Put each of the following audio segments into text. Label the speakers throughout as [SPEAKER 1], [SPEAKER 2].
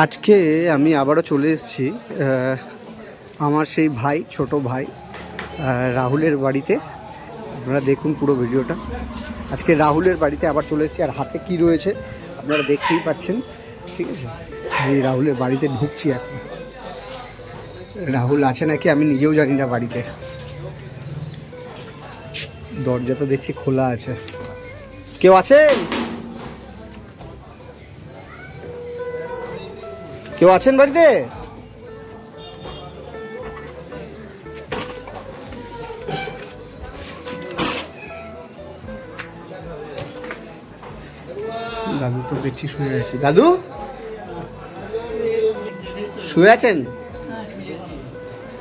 [SPEAKER 1] আজকে আমি আবারও চলে এসেছি আমার সেই ভাই, ছোট ভাই রাহুলের বাড়িতে। আপনারা দেখুন পুরো ভিডিওটা। আজকে রাহুলের বাড়িতে আবার চলে এসেছি, আর হাতে কি রয়েছে আপনারা দেখতেই পাচ্ছেন, ঠিক আছে? আমি রাহুলের বাড়িতে ঢুকছি এখন। রাহুল আছে নাকি আমি নিজেও জানি না বাড়িতে। দরজা তো দেখছি খোলা আছে। কেউ আছেন? কেউ আছেন বাড়িতে? দাদু তো দেখছি শুয়ে আছি। দাদু? শুয়ে আছেন?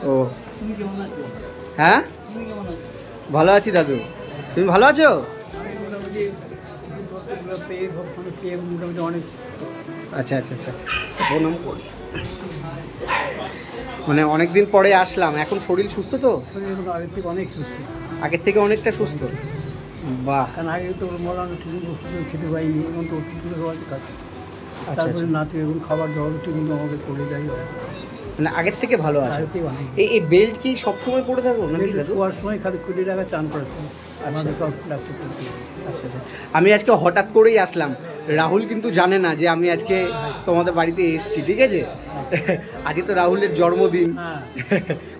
[SPEAKER 1] ও। হ্যাঁ? ভালো আছি দাদু। তুমি ভালো আছো? আচ্ছা আচ্ছা আচ্ছা। প্রণাম করি। মানে অনেক দিন পরে আসলাম। এখন শরীর সুস্থ তো?
[SPEAKER 2] আগের থেকে অনেক সুস্থ
[SPEAKER 1] আগের থেকে অনেকটা সুস্থ। বাহ।
[SPEAKER 2] কারণ আগে তো মরান খেতে পাইনি এখন তো
[SPEAKER 1] আচ্ছা
[SPEAKER 2] তারপরে নাতি এখন খাবার দাবার ঠিক কিন্তু আমাকে করে দেয়
[SPEAKER 1] মানে আগের থেকে ভালো আছে? এই এই বেল্ট কি সবসময় পরে থাকো নাকি দাদু?
[SPEAKER 2] শোয়ার সময় খালি কুড়ি টাকা চান করে
[SPEAKER 1] আচ্ছা। আচ্ছা আচ্ছা। আমি আজকে হঠাৎ করেই আসলাম। রাহুল কিন্তু জানে না যে আমি আজকে তোমাদের বাড়িতে এসেছি ঠিক আছে? আজকে তো রাহুলের জন্মদিন।
[SPEAKER 2] হ্যাঁ।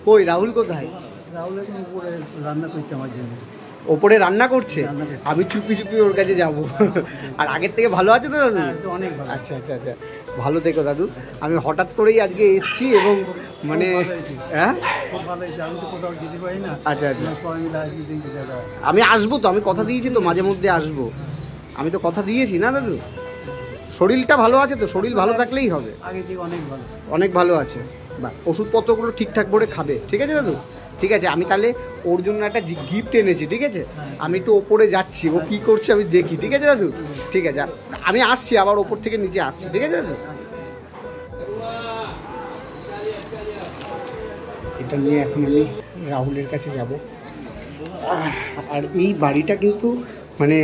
[SPEAKER 1] কই রাহুল কোথায়?
[SPEAKER 2] রাহুল উপরে রান্না করছে আমার জন্য।
[SPEAKER 1] ওপরে রান্না করছে? আমি চুপি চুপি ওর কাছে যাব। আর আগের থেকে ভালো আছো তো দাদু?
[SPEAKER 2] হ্যাঁ অনেক
[SPEAKER 1] আচ্ছা আচ্ছা আচ্ছা। ভালো থেকো দাদু। আমি হঠাৎ করেই আজকে এসেছি এবং মানে। হ্যাঁ? আচ্ছা আচ্ছা। আমি আসব তো আমি কথা দিয়েছি তো মাঝে মধ্যে আসব। আমি তো কথা দিয়েছি না দাদু? শরীরটা ভালো আছে তো শরীর ভালো থাকলেই হবে।
[SPEAKER 2] আগে থেকে অনেক ভালো।
[SPEAKER 1] অনেক ভালো আছে। বা ওষুধপত্রগুলো ঠিকঠাক করে খাবে ঠিক আছে দাদু? ঠিক আছে আমি তাহলে ওর জন্য একটা গিফট এনেছি ঠিক আছে? আমি একটু ওপরে যাচ্ছি ও কী করছে আমি দেখি ঠিক আছে দাদু? ঠিক আছে আমি আসছি আবার ওপর থেকে নিচে আসছি ঠিক আছে দাদু? এটা নিয়ে এখন আমি রাহুলের কাছে যাব। আর এই বাড়িটা কিন্তু মানে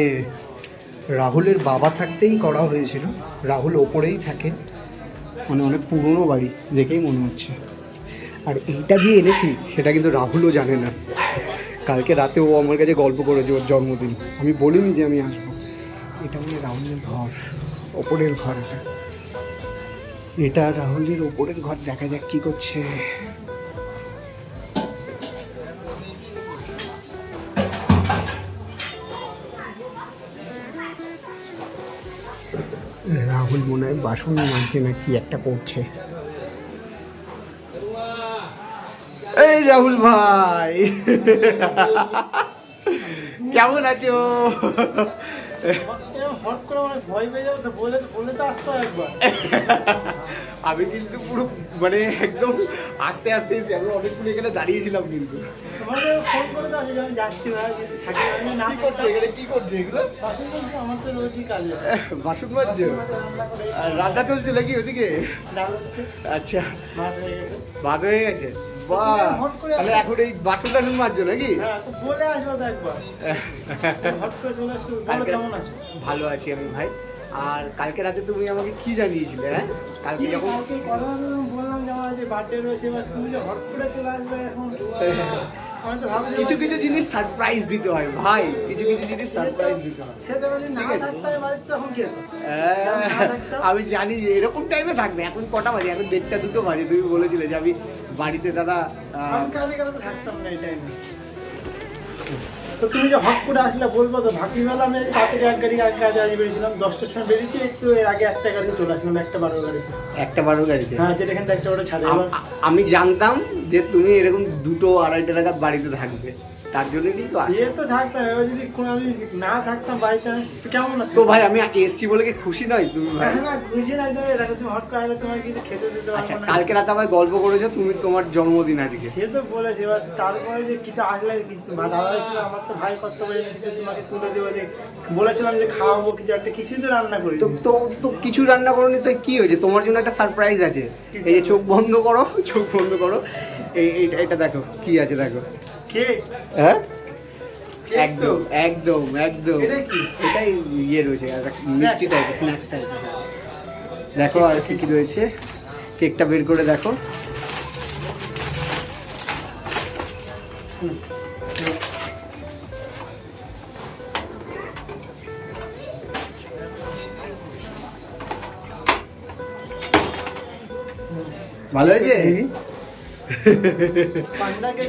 [SPEAKER 1] রাহুলের বাবা থাকতেই করা হয়েছিল। রাহুল ওপরেই থাকে মানে অনেক পুরনো বাড়ি দেখেই মনে হচ্ছে। আর এইটা যে এনেছি, সেটা কিন্তু রাহুলও জানে না। কালকে রাতে ও আমার কাছে গল্প করেছে ওর জন্মদিন। আমি বলিনি যে আমি আসব। এটা মানে রাহুলের ঘর, ওপরের ঘর এটা। এটা রাহুলের ওপরের ঘর। দেখা যাক কি করছে। রাহুল মনে হয় বাসন মানছে না কি একটা করছে। এই রাহুল ভাই। কেমন আছো?
[SPEAKER 2] হট করে অনেক ভয় পেয়ে যাব তো বলে বলে তো আসতো একবার
[SPEAKER 1] আমি কিন্তু পুরো মানে একদম আস্তে আস্তে এসে আমি অনেকক্ষণ এখানে দাঁড়িয়েছিলাম কিন্তু। কি করছে এখানে? কি করছে এগুলো?
[SPEAKER 2] বাসন
[SPEAKER 1] মাজছে?
[SPEAKER 2] রান্না
[SPEAKER 1] চলছে নাকি ওদিকে? আচ্ছা
[SPEAKER 2] ভাত হয়ে গেছে।
[SPEAKER 1] বাহ। তাহলে এখন এই বাসন টাসন মাজছো নাকি?
[SPEAKER 2] হ্যাঁ বলে আসব একবার। কেমন আছো?
[SPEAKER 1] ভালো আছি আমি ভাই। আর কালকে রাতে তুমি আমাকে কি জানিয়েছিলে হ্যাঁ? কালকে যখন
[SPEAKER 2] বললাম, বললাম যে আমার যে বার্থডে রয়েছে এবার তুমি যে হট করে চলে আসবে এখন আমি তো ভাবছি
[SPEAKER 1] কিছু কিছু জিনিস সারপ্রাইজ দিতে হয় ভাই। কিছু কিছু জিনিস সারপ্রাইজ দিতে হয়। আমি জানি যে এরকম টাইমে থাকবে এখন কটা বাজে? এখন দেড়টা দুটো বাজে। তুমি বলেছিলে যে আমি বাড়িতে দাদা
[SPEAKER 2] থাকতাম না এই টাইমে তো তুমি যে হট করে আসলে বলব তো ভাবি মেলা আমি তাড়াতাড়ি এক গাড়ি এক কাজে আজ বেরিয়েছিলাম দশটার সময় বেরিয়েছি একটু এর আগে একটা গাড়িতে চলে আসলাম একটা বারো গাড়িতে।
[SPEAKER 1] একটা বারো গাড়িতে?
[SPEAKER 2] হ্যাঁ যেটা এখান থেকে একটা বারো ছাড়ে।
[SPEAKER 1] আমি জানতাম যে তুমি এরকম দুটো আড়াইটা টাকা বাড়িতে থাকবে। তার জন্য কিন্তু আসি।
[SPEAKER 2] তো থাকতাম এবার যদি কোনো আমি না থাকতাম বাড়িতে তো কেমন আছে?
[SPEAKER 1] তো ভাই আমি এসছি বলে কি খুশি নয় তুমি ভাই?
[SPEAKER 2] না খুশি নাই তো দেখো তুমি হট করে তোমার কিছু খেতে দিতে
[SPEAKER 1] আচ্ছা কালকে রাতে আমায় গল্প করেছ তুমি তোমার জন্মদিন আজকে।
[SPEAKER 2] সে তো বলেছে এবার তারপরে যে কিছু আসলে কিছু দাদা ছিল আমার তো ভাই কর্তব্য কিছু তোমাকে তুলে দেবো যে বলেছিলাম যে খাওয়াবো কিছু একটা কিছুই তো রান্না করি
[SPEAKER 1] তো তো তো কিছু রান্না করোনি তো কি হয়েছে? তোমার জন্য একটা সারপ্রাইজ আছে। এই যে চোখ বন্ধ করো চোখ বন্ধ করো। এই- এটা দেখো কি আছে দেখো।
[SPEAKER 2] কে
[SPEAKER 1] হ্যাঁ? একদম একদম একদম। এটাই ইয়ে রয়েছে মিষ্টি টাইপ স্ন্যাক্স টাইপ দেখো আর কি কি রয়েছে। কেকটা বের করে দেখো। ভালো হয়েছে?
[SPEAKER 2] পান্ডা কেক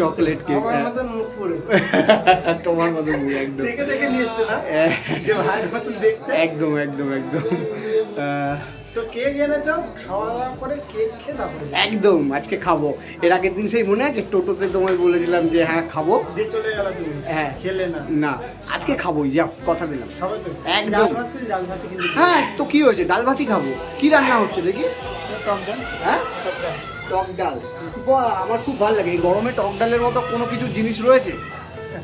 [SPEAKER 2] আমার
[SPEAKER 1] হ্যাঁ।
[SPEAKER 2] মতন মুখ পুরো
[SPEAKER 1] তোমার মুখ একদম।
[SPEAKER 2] দেখে দেখে নিয়ে এসছো না? যে ভাইয়ের মতন দেখতে?
[SPEAKER 1] একদম একদম একদম।
[SPEAKER 2] তো কেক এনেছো খাওয়া দাওয়া করে কেক খেয়ে তারপরে
[SPEAKER 1] একদম আজকে খাব। এর আগের দিন সেই মনে আছে? টোটোতে তোমায় বলেছিলাম যে হ্যাঁ খাব।
[SPEAKER 2] দিয়ে চলে গেল তুমি।
[SPEAKER 1] হ্যাঁ।
[SPEAKER 2] খেলে না।
[SPEAKER 1] না আজকে খাবোই যা কথা দিলাম।
[SPEAKER 2] খাবে তো।
[SPEAKER 1] একদম।
[SPEAKER 2] ডাল ভাত ভাত কিন্তু
[SPEAKER 1] হ্যাঁ তো কি হয়েছে? ডাল ভাতই খাব। কি রান্না হচ্ছে দেখি?
[SPEAKER 2] টক ডাল।
[SPEAKER 1] হ্যাঁ?
[SPEAKER 2] টক ডাল।
[SPEAKER 1] টক ডাল। আমার খুব ভালো লাগে। এই গরমে টক ডালের মতো কোনো কিছু জিনিস রয়েছে?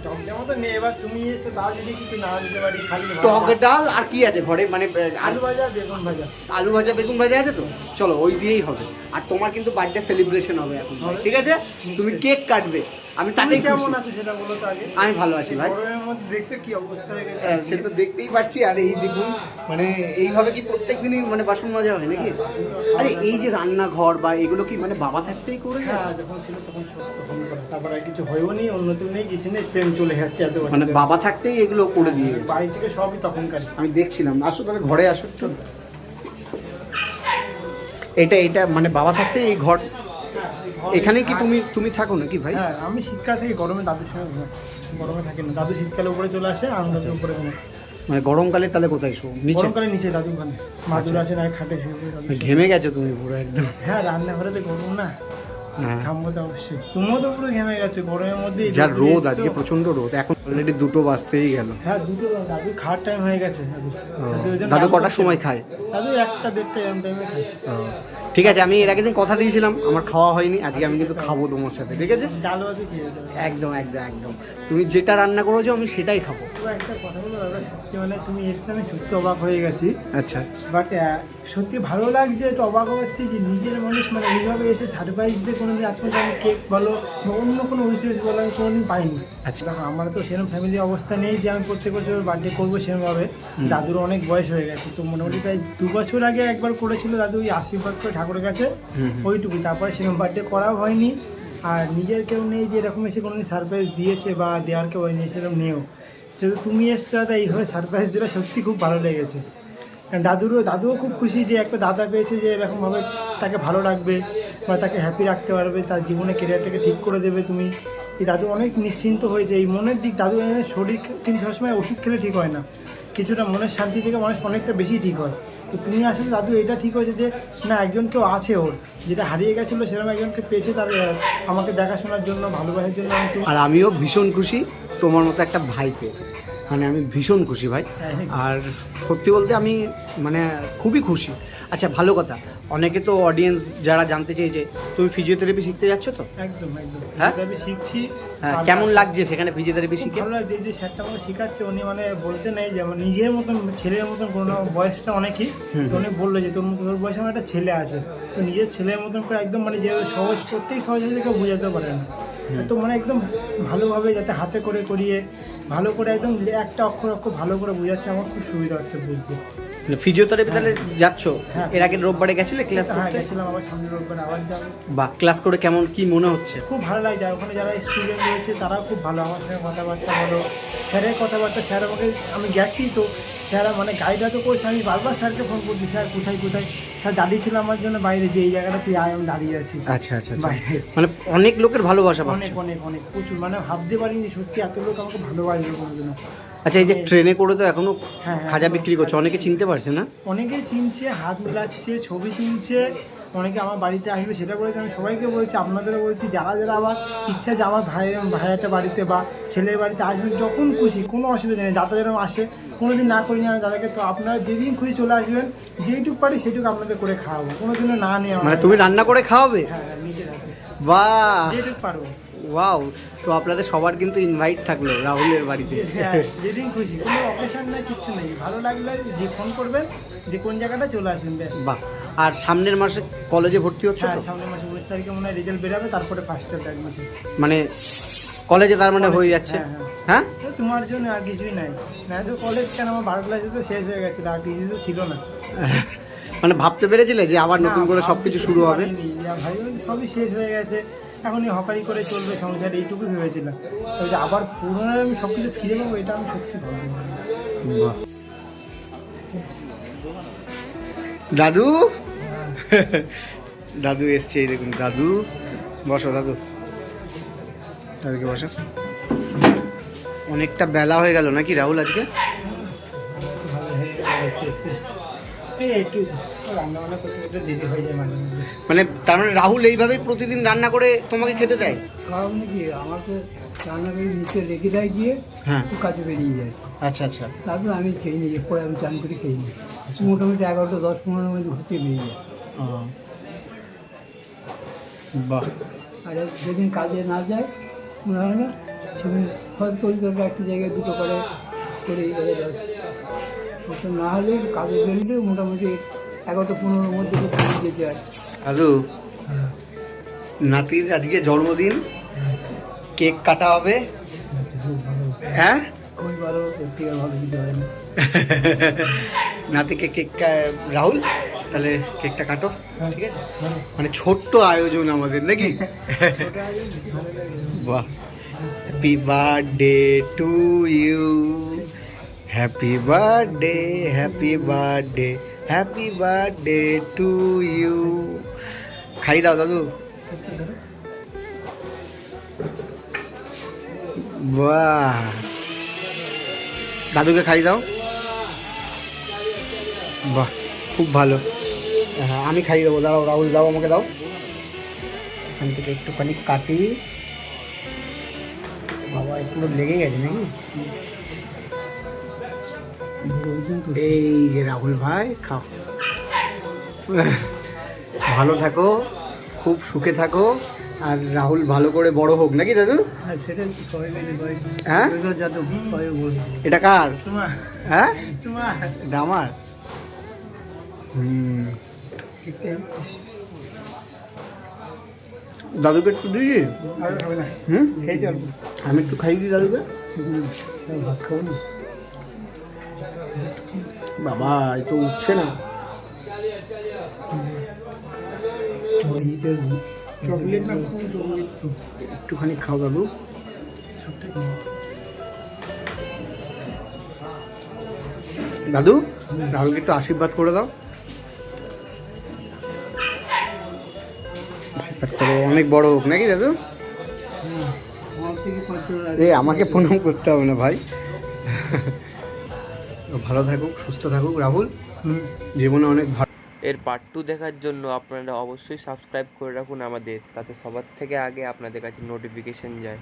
[SPEAKER 2] টক ডাল মতো নেই এবার তুমি এসে দাও যদি কিছু না দিতে পারি খালি
[SPEAKER 1] টক ডাল আর কি আছে ঘরে? মানে
[SPEAKER 2] আলু ভাজা বেগুন ভাজা।
[SPEAKER 1] আলু ভাজা বেগুন ভাজা আছে তো? চলো ওই দিয়েই হবে। আর তোমার কিন্তু বার্থডে সেলিব্রেশন হবে এখন। ঠিক আছে? তুমি কেক কাটবে। আমি তাতেই
[SPEAKER 2] কেমন আছো সেটা বলো তো আগে।
[SPEAKER 1] আমি ভালো আছি ভাই।
[SPEAKER 2] গরমের মধ্যে দেখছ কি অবস্থা হয়ে গেছে?
[SPEAKER 1] হ্যাঁ, সে তো দেখতেই পাচ্ছি আর এই দেখুন মানে এইভাবে কি প্রত্যেক দিনই মানে বাসন মাজা হয় নাকি? আরে এই যে রান্নাঘর বা এগুলো কি মানে বাবা থাকতেই করে
[SPEAKER 2] হ্যাঁ
[SPEAKER 1] গেছে?
[SPEAKER 2] যখন ছিল তখন তারপর আর কিছু হয়েও নেই উন্নতি নেই কিছু নেই সেম চলে যাচ্ছে এত
[SPEAKER 1] মানে বাবা থাকতেই এগুলো করে দিয়ে
[SPEAKER 2] বাড়ি থেকে সবই তখনকার।
[SPEAKER 1] আমি দেখছিলাম আসো তাহলে ঘরে আসো একটু এটা এটা মানে বাবা থাকতে এই ঘর এখানে কি তুমি তুমি থাকো নাকি ভাই?
[SPEAKER 2] হ্যাঁ আমি শীতকাল থেকে গরমে দাদুর সঙ্গে ঘুমাই। গরমে থাকি না। দাদু শীতকালে উপরে চলে আসে আমি দাদুর উপরে ঘুমাই।
[SPEAKER 1] মানে গরমকালে তাহলে কোথায় শো নিচে?
[SPEAKER 2] গরমকালে নিচে দাদু ওখানে মাদুর আছে না খাটে শুয়ে শুয়ে।
[SPEAKER 1] ঘেমে গেছো তুমি পুরো একদম।
[SPEAKER 2] হ্যাঁ রান্নাঘরে তো গরম না। ঘামবো তো অবশ্যই। তুমিও তো পুরো ঘেমে গেছো গরমের মধ্যে
[SPEAKER 1] যা
[SPEAKER 2] রোদ
[SPEAKER 1] আজকে প্রচণ্ড রোদ এখন অলরেডি দুটো বাজতেই গেল।
[SPEAKER 2] হ্যাঁ দুটো দাদু খাওয়ার টাইম হয়ে গেছে
[SPEAKER 1] কটার সময় খায়?
[SPEAKER 2] দাদু একটা দেড়টা এরম টাইমে খাই
[SPEAKER 1] ঠিক আছে আমি এর দিন কথা দিয়েছিলাম আমার খাওয়া হয়নি আজকে আমি কিন্তু খাব তোমার সাথে ঠিক আছে?
[SPEAKER 2] ডাল
[SPEAKER 1] একদম একদম একদম। তুমি যেটা রান্না করেছ আমি সেটাই খাব।
[SPEAKER 2] একটা কথা মানে তুমি এসছো আমি সত্যি অবাক হয়ে গেছি।
[SPEAKER 1] আচ্ছা।
[SPEAKER 2] বাট সত্যি ভালো লাগছে একটু অবাক হচ্ছে যে নিজের মানুষ মানে এইভাবে এসে সারপ্রাইজ দিয়ে কোনোদিন আজ পর্যন্ত আমি কেক বলো বা অন্য কোনো উইশেস বলো আমি কোনোদিন পাইনি।
[SPEAKER 1] আচ্ছা।
[SPEAKER 2] দেখো আমার তো সেরকম ফ্যামিলি অবস্থা নেই যে আমি প্রত্যেক বছর বার্থডে করব সেরকমভাবে দাদুর অনেক বয়স হয়ে গেছে তো মোটামুটি প্রায় দু বছর আগে একবার করেছিল দাদু ওই আশীর্বাদ করে ঠাকুরের কাছে।
[SPEAKER 1] হুম।
[SPEAKER 2] তারপরে সেরকম বার্থডে করাও হয়নি। আর নিজের কেউ নেই যে এরকম এসে কোনোদিন সারপ্রাইজ দিয়েছে বা দেওয়ার কেউ হয়নি সেরকম নেও সেহেতু তুমি এসছো দাদা এইভাবে সারপ্রাইজ দিলে, সত্যি খুব ভালো লেগেছে। দাদুরও, দাদুও খুব খুশি যে একটা দাদা পেয়েছে যে এরকমভাবে তাকে ভালো রাখবে বা তাকে হ্যাপি রাখতে পারবে, তার জীবনে কেরিয়ারটাকে ঠিক করে দেবে তুমি। এই দাদু অনেক নিশ্চিন্ত হয়েছে, এই মনের দিক, দাদু শরীর কিন্তু সবসময় ওষুধ খেলে ঠিক হয় না। কিছুটা মনের শান্তি থেকে মানুষ অনেকটা বেশি ঠিক হয়। তো তুমি আসলে, দাদু, এটা ঠিক হয়েছে যে, না, একজন কেউ আছে ওর। যেটা হারিয়ে গেছিল, সেরকম একজনকে পেয়েছে তার আমাকে দেখাশোনার জন্য, ভালোবাসার জন্য।
[SPEAKER 1] আর আমিও ভীষণ খুশি, তোমার মতো একটা ভাই পেয়ে মানে আমি ভীষণ খুশি ভাই। আর সত্যি বলতে আমি মানে খুবই খুশি। আচ্ছা ভালো কথা। অনেকে তো অডিয়েন্স যারা জানতে চেয়েছে তুমি ফিজিওথেরাপি শিখতে যাচ্ছ তো?
[SPEAKER 2] একদম একদম।
[SPEAKER 1] হ্যাঁ?
[SPEAKER 2] আমি শিখছি।
[SPEAKER 1] হ্যাঁ কেমন লাগছে সেখানে ফিজিওথেরাপি শিখে?
[SPEAKER 2] ভালো লাগছে যে স্যারটা আমাকে শেখাচ্ছে উনি মানে বলতে নেই যে আমার নিজের মতন ছেলের মতন কোনো বয়সটা অনেকই। তো উনি বলল যে তোর তোর বয়সে আমার একটা ছেলে আছে। তো নিজের ছেলের মতন করে একদম মানে যে সহজ করতেই সহজ বোঝাতে পারে না। তো মানে একদম ভালোভাবে যাতে হাতে করে করিয়ে ভালো করে একদম একটা অক্ষর অক্ষর ভালো করে বোঝাচ্ছে, আমার খুব সুবিধা হচ্ছে বুঝতে।
[SPEAKER 1] ফিজিওথেরাপি তাহলে যাচ্ছ?
[SPEAKER 2] হ্যাঁ।
[SPEAKER 1] এর আগে রোববারে গেছিলে ক্লাস
[SPEAKER 2] হ্যাঁ
[SPEAKER 1] করতে?
[SPEAKER 2] গেছিলাম আবার সামনে রোববার আবার যাব।
[SPEAKER 1] বা ক্লাস করে কেমন কি মনে হচ্ছে?
[SPEAKER 2] খুব ভালো লাগছে ওখানে যারা স্টুডেন্ট রয়েছে তারাও খুব ভালো। আমার সঙ্গে কথাবার্তা বলো স্যারের কথাবার্তা স্যার আমাকে আমি গেছি তো স্যার মানে গাইডটা তো করছে। আমি বারবার স্যারকে ফোন করছি স্যার কোথায় কোথায়? স্যার দাঁড়িয়ে ছিল আমার জন্য বাইরে যে এই জায়গাটা তুই আয় আমি দাঁড়িয়ে আছি।
[SPEAKER 1] আচ্ছা আচ্ছা আচ্ছা। মানে অনেক লোকের ভালোবাসা
[SPEAKER 2] অনেক অনেক অনেক প্রচুর। মানে ভাবতে পারিনি সত্যি এত লোক আমাকে ভালোবাসবে কোনোদিনও।
[SPEAKER 1] আচ্ছা এই যে ট্রেনে করে তো এখনও
[SPEAKER 2] হ্যাঁ, হ্যাঁ।
[SPEAKER 1] খাজা বিক্রি করছে অনেকে চিনতে পারছে না।
[SPEAKER 2] অনেকেই চিনছে হাত মিলাচ্ছে ছবি চিনছে অনেকে আমার বাড়িতে আসবে সেটা বলেছে আমি সবাইকে বলছি আপনাদেরও বলছি যারা যারা আমার ইচ্ছা যে আমার ভাই ভাইয়াটা বাড়িতে বা ছেলের বাড়িতে আসবেন যখন খুশি কোনো অসুবিধা নেই দাদা যেরকম আসে কোনো দিন না করিনি আমি দাদাকে তো আপনারা যেদিন খুশি চলে আসবেন যেইটুকু পারি সেইটুকু আপনাদের করে খাওয়াবো কোনো কোনোদিনও না নিয়ে আমার
[SPEAKER 1] মানে তুমি রান্না করে খাওয়াবে?
[SPEAKER 2] হ্যাঁ হ্যাঁ, নিজে
[SPEAKER 1] বাহ!
[SPEAKER 2] যেটুকু পারব।
[SPEAKER 1] ওয়াও তো আপনাদের সবার কিন্তু ইনভাইট থাকল রাহুলের বাড়িতে।
[SPEAKER 2] হ্যাঁ যেদিন খুশি কোনো অকেশন নেই কিচ্ছু নেই। ভালো লাগলে যে ফোন করবেন যে কোন জায়গাটা চলে আসবেন
[SPEAKER 1] বাহ আর সামনের মাসে কলেজে ভর্তি হচ্ছে
[SPEAKER 2] হ্যাঁ সামনের মাসে উনিশ তারিখে মনে হয় রেজাল্ট বেরোবে তারপরে ফার্স্ট এক মাসে।
[SPEAKER 1] মানে কলেজে তার মানে হয়ে যাচ্ছে?
[SPEAKER 2] হ্যাঁ,
[SPEAKER 1] হ্যাঁ।
[SPEAKER 2] তোমার জন্য আর কিছুই নাই। না তো কলেজ কেন? আমার বারো ক্লাসে তো শেষ হয়ে গেছিল আর কিছু তো ছিল না।
[SPEAKER 1] মানে ভাবতে পেরেছিলে যে আবার নতুন করে সব কিছু শুরু হবে?
[SPEAKER 2] ভাই সবই শেষ হয়ে গেছে। এখন এই হকারি করে চলবে সংসার এইটুকু ভেবেছিলাম। তবে যে আবার পুনরায় আমি সব কিছু ফিরে পাবো এটা আমি সত্যি
[SPEAKER 1] বাহ। দাদু? দাদু এসছে এই দেখুন দাদু। বসো দাদু। দাদুকে বসো। অনেকটা বেলা হয়ে গেল নাকি রাহুল আজকে?
[SPEAKER 2] হয়ে। এই একটু। রান্না বান্না করতে করতে দেরি হয়ে যায় মাঝে মধ্যে।
[SPEAKER 1] মানে তার মানে রাহুল এইভাবেই প্রতিদিন রান্না করে তোমাকে খেতে দেয়?
[SPEAKER 2] কারণ কি? আমাকে রান্নাঘরে নিচে রেখে দেয় গিয়ে
[SPEAKER 1] হ্যাঁ।
[SPEAKER 2] কাজে বেরিয়ে যায়।
[SPEAKER 1] আচ্ছা আচ্ছা।
[SPEAKER 2] তারপর আমি খেয়ে নিই পরে আমি চান করে খেয়ে নিই। মোটামুটি এগারোটা দশ পনেরো মিনিট ঘুরতে বেরিয়ে যায়।
[SPEAKER 1] বাহ।
[SPEAKER 2] আর যেদিন কাজে না যায় মনে হয় না সেদিন হয়তো তরকারি একটা জায়গায় দুটো করে করে এবারে ব্যাস না হলে কাজে বেরোলে মোটামুটি এগারোটা পনেরোর মধ্যে হয়।
[SPEAKER 1] দাদু নাতির আজকে জন্মদিন। কেক কাটা হবে। হ্যাঁ? নাতিকে কেক রাহুল, তাহলে কেকটা কাটো, ঠিক আছে? মানে ছোট্ট আয়োজন আমাদের, নাকি? বাহ। Happy birthday to you happy birthday happy birthday happy birthday to you খাই দাও দাদু। বাহ। দাদুকে খাই দাও বাহ, খুব ভালো। হ্যাঁ আমি খাই দেবো। দাও, রাহুল, দাও আমাকে দাও। এখান থেকে একটুখানি কাটি। বাবা এ পুরো লেগে গেছে নাকি? এই যে রাহুল ভাই খাও। ভালো থাকো খুব সুখে থাকো। আর রাহুল ভালো করে বড় হোক নাকি দাদু?
[SPEAKER 2] হয়
[SPEAKER 1] হ্যাঁ?
[SPEAKER 2] যত
[SPEAKER 1] এটা কার? হ্যাঁ? এটা আমার? হুম। দাদুকে একটু দিয়েছি
[SPEAKER 2] আর
[SPEAKER 1] হুম? আমি একটু খাই দিই দাদুকে।
[SPEAKER 2] ভাত খাব না?
[SPEAKER 1] বাবা এ তো উঠছে না।
[SPEAKER 2] চকলেট না চকলেট
[SPEAKER 1] একটুখানি খাও দাদু দাদু রাহুলকে একটু আশীর্বাদ করে দাও। আশীর্বাদ করো অনেক বড় হোক নাকি দাদু? এ আমাকে প্রণাম করতে হবে না ভাই। ভালো থাকুক, সুস্থ থাকুক, রাহুল। জীবনে অনেক ভালো।
[SPEAKER 3] এর পার্ট টু দেখার জন্য আপনারা অবশ্যই সাবস্ক্রাইব করে রাখুন আমাদের, তাতে সবার থেকে আগে আপনাদের কাছে নোটিফিকেশন যায়।